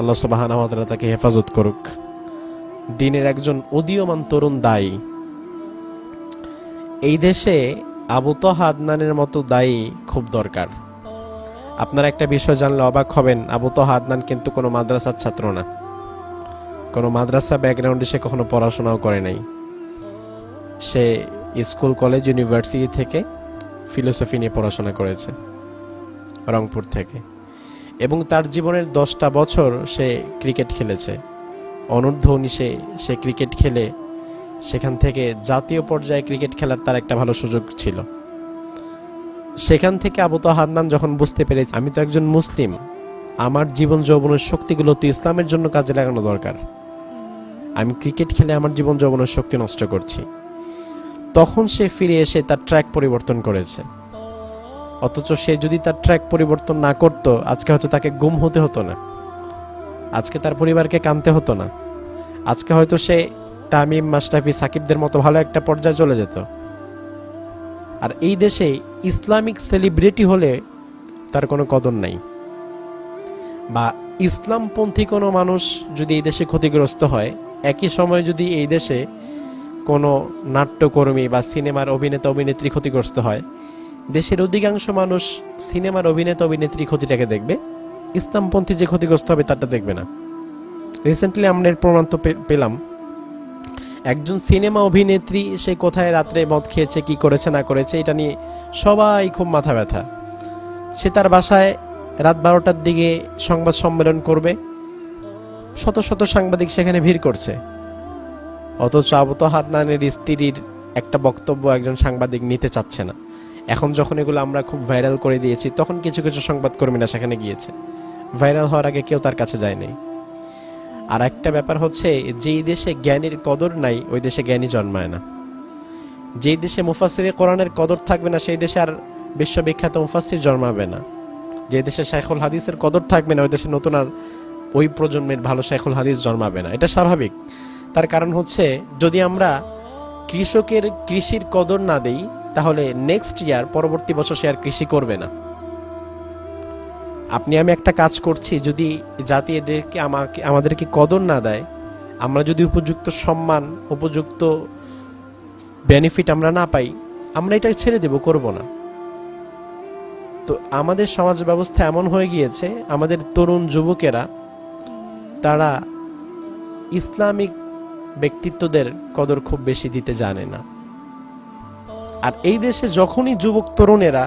আল্লাহ সুবাহ তাকে হেফাজত করুক। দিনের একজন উদীয়মান তরুণ দায়ী। এই দেশে আবু তহা আদনানের মতো দায়ী খুব দরকার। আপনারা একটা বিষয় জানলে অবাক হবেন, আবু তহা আদনান কিন্তু কোনো মাদ্রাসার ছাত্র না। কোনো মাদ্রাসা ব্যাকগ্রাউন্ডে সে কখনো পড়াশোনাও করে নাই। সে স্কুল, কলেজ ইউনিভার্সিটি থেকে ফিলোসফি নিয়ে পড়াশোনা করেছে, রংপুর থেকে। এবং তার জীবনের দশটা বছর সে ক্রিকেট খেলেছে। অনূর্ধ্ব উনিশে সে ক্রিকেট খেলে সেখান থেকে জাতীয় পর্যায়ে ক্রিকেট খেলার তার একটা ভালো সুযোগ ছিল। সেখান থেকে আবু তো হান্নান যখন বুঝতে পেরেছে, আমি তো একজন মুসলিম, আমার জীবন যৌবনের শক্তিগুলো তো ইসলামের জন্য কাজে লাগানো দরকার। আমি ক্রিকেট খেলে আমার জীবন যৌবনের শক্তি নষ্ট করছি। তখন সে ফিরে এসে তার ট্র্যাক পরিবর্তন করেছে। অথচ সে যদি তার ট্র্যাক পরিবর্তন না করত, আজকে হয়তো তাকে গুম হতে হতো না। আজকে তার পরিবারকে কানতে হতো না। আজকে হয়তো সে তামিম মাস্টাফি সাকিবদের মতো ভালো একটা পর্যায়ে চলে যেত। আর এই দেশে ইসলামিক সেলিব্রিটি হলে তার কোনো কদর নাই। বা ইসলামপন্থী কোনো মানুষ যদি এই দেশে ক্ষতিগ্রস্ত হয়, একই সময় যদি এই দেশে কোনো নাট্যকর্মী বা সিনেমার অভিনেতা, অভিনেত্রী ক্ষতিগ্রস্ত হয় দেশের অধিকাংশ মানুষ সিনেমার অভিনেতা, অভিনেত্রী ক্ষতিটাকে দেখবে। ইসলামপন্থী যে ক্ষতিগ্রস্ত হবে তারটা দেখবে না। রিসেন্টলি আমরা এর প্রমাণ তো পেলাম। একজন সিনেমা অভিনেত্রী, সে কোথায় রাত্রে মদ খেয়েছে, কি করেছে, না করেছে, এটা নিয়ে সবাই খুব মাথা ব্যথা। সে তার বাসায় রাত বারোটার দিকে সংবাদ সম্মেলন করবে। শত শত সাংবাদিক সেখানে ভিড় করছে। অথচ আবত হাতনানের স্ত্রীর একটা বক্তব্য একজন সাংবাদিক নিতে চাচ্ছে না। এখন যখন এগুলো আমরা খুব ভাইরাল করে দিয়েছি, তখন কিছু কিছু সংবাদকর্মীরা সেখানে গিয়েছে। ভাইরাল হওয়ার আগে কেউ তার কাছে যায়নি আর একটা ব্যাপার হচ্ছে, যেই দেশে জ্ঞানীর কদর নাই, ওই দেশে জ্ঞানী জন্মায় না। যেই দেশে মুফাসির কোরআনের কদর থাকবে না, সেই দেশে আর বিশ্ববিখ্যাত মুফাসির জন্মাবে না। যে দেশে শাইখুল হাদিসের কদর থাকবে না, ওই দেশে নতুন আর ওই প্রজন্মের ভালো শাইখুল হাদিস জন্মাবে না। এটা স্বাভাবিক। তার কারণ হচ্ছে, যদি আমরা কৃষকের কৃষির কদর না দেই তাহলে নেক্সট ইয়ার পরবর্তী বছর সে আর কৃষি করবে না। আপনি, আমি একটা কাজ করছি, যদি জাতি এদেরকে আমাকে, আমাদেরকে কদর না দেয়, আমরা যদি উপযুক্ত সম্মান, উপযুক্ত বেনিফিট আমরা না পাই, আমরা এটা ছেড়ে দেব, করব না। তো আমাদের সমাজ ব্যবস্থা এমন হয়ে গিয়েছে, আমাদের তরুণ যুবকেরা, তারা ইসলামিক ব্যক্তিত্বদের কদর খুব বেশি দিতে জানে না। আর এই দেশে যখনই যুবক তরুণেরা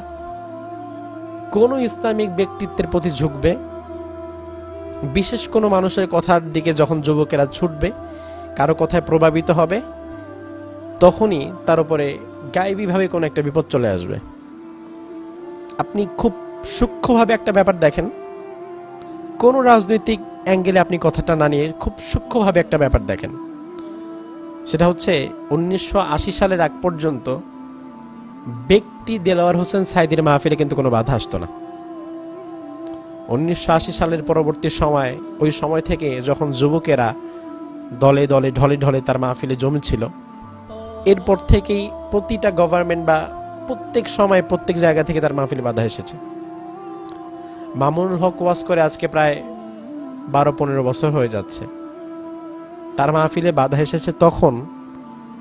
কোনো ইসলামিক ব্যক্তিত্বের প্রতি ঝুঁকবে, বিশেষ কোনো মানুষের কথার দিকে যখন যুবকেরা ছুটবে, কারও কথায় প্রভাবিত হবে, তখনই তার উপরে গায়েবীভাবে কোনো একটা বিপদ চলে আসবে। আপনি খুব সূক্ষ্মভাবে একটা ব্যাপার দেখেন, কোনো রাজনৈতিক অ্যাঙ্গেলে আপনি কথাটা না নিয়ে খুব সূক্ষ্মভাবে একটা ব্যাপার দেখেন। সেটা হচ্ছে উনিশশো আশি সালের আগ পর্যন্ত ব্যক্তি দেলোয়ার হোসেন সাইদির মাহফিলে কিন্তু কোনো বাধা আসতো না। উনিশশো আশি সালের পরবর্তী সময়, ওই সময় থেকে যখন যুবকেরা দলে দলে ঢলে ঢলে তার মাহফিলে জমেছিল, এরপর থেকেই প্রতিটা গভর্নমেন্ট বা প্রত্যেক সময় প্রত্যেক জায়গা থেকে তার মাহফিলে বাধা এসেছে। মামুনুল হক ওয়াজ করে আজকে প্রায় বারো পনেরো বছর হয়ে যাচ্ছে। তার মাহফিলে বাধা এসেছে তখন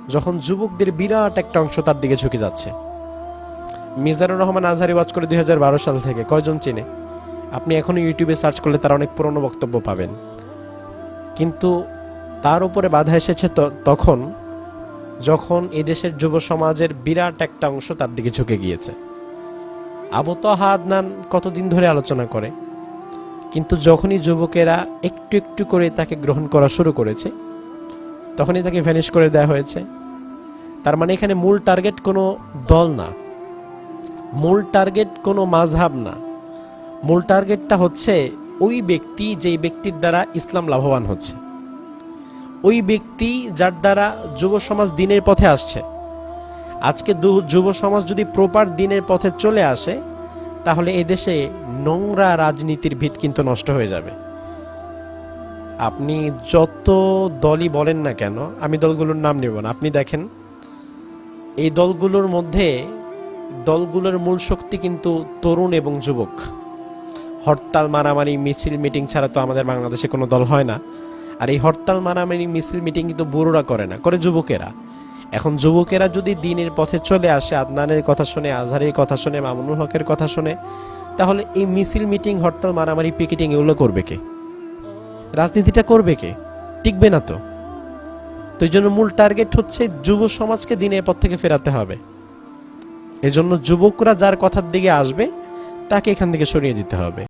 যখন যুবকদের বিরাট একটা অংশ তার দিকে ঝুঁকে যাচ্ছে। মিজানুর রহমান আজহারি ওয়াজ করে দুই হাজার বারো সাল থেকে। কয়জন চিনে? আপনি এখনও ইউটিউবে সার্চ করলে তার অনেক পুরনো বক্তব্য পাবেন। কিন্তু তার উপরে বাধা এসেছে তখন যখন এদেশের যুব সমাজের বিরাট একটা অংশ তার দিকে ঝুঁকে গিয়েছে। আবু তহা আদনান কতদিন ধরে আলোচনা করে, কিন্তু যখনই যুবকেরা একটু একটু করে তাকে গ্রহণ করা শুরু করেছে, তখনই তাকে ভ্যানিশ করে দেওয়া হয়েছে। তার মানে এখানে মূল টার্গেট কোনো দল না। মূল টার্গেট কোনো মাঝহাব না। মূল টার্গেটটা হচ্ছে ওই ব্যক্তি যেই ব্যক্তির দ্বারা ইসলাম লাভবান হচ্ছে। ওই ব্যক্তি যার দ্বারা যুব সমাজ দিনের পথে আসছে। আজকে যুব সমাজ যদি প্রপার দিনের পথে চলে আসে, তাহলে এদেশে নোংরা রাজনীতির ভিত কিন্তু নষ্ট হয়ে যাবে। আপনি যত দলই বলেন না কেন, আমি দলগুলোর নাম নেব না। আপনি দেখেন, এই দলগুলোর মধ্যে দলগুলোর মূল শক্তি কিন্তু তরুণ এবং যুবক। হরতাল, মারামারি, মিছিল, মিটিং ছাড়া তো আমাদের বাংলাদেশে কোনো দল হয় না। আর এই হরতাল, মারামারি, মিছিল, মিটিং কিন্তু বুড়োরা করে না, করে যুবকেরা। এখন যুবকেরা যদি দিনের পথে চলে আসে, আদনানের কথা শুনে, আজহারের কথা শুনে, মামুনুল হকের কথা শুনে, তাহলে এই মিছিল, মিটিং, হরতাল, মারামারি, পিকেটিং এগুলো করবে কে? রাজনীতিটা করবে কে? টিকবে না তো। তো এই জন্য মূল টার্গেট হচ্ছে যুব সমাজকে দিনের পথ থেকে ফেরাতে হবে। এজন্য যুবকরা যার কথার দিকে আসবে তাকে এখান থেকে সরিয়ে দিতে হবে।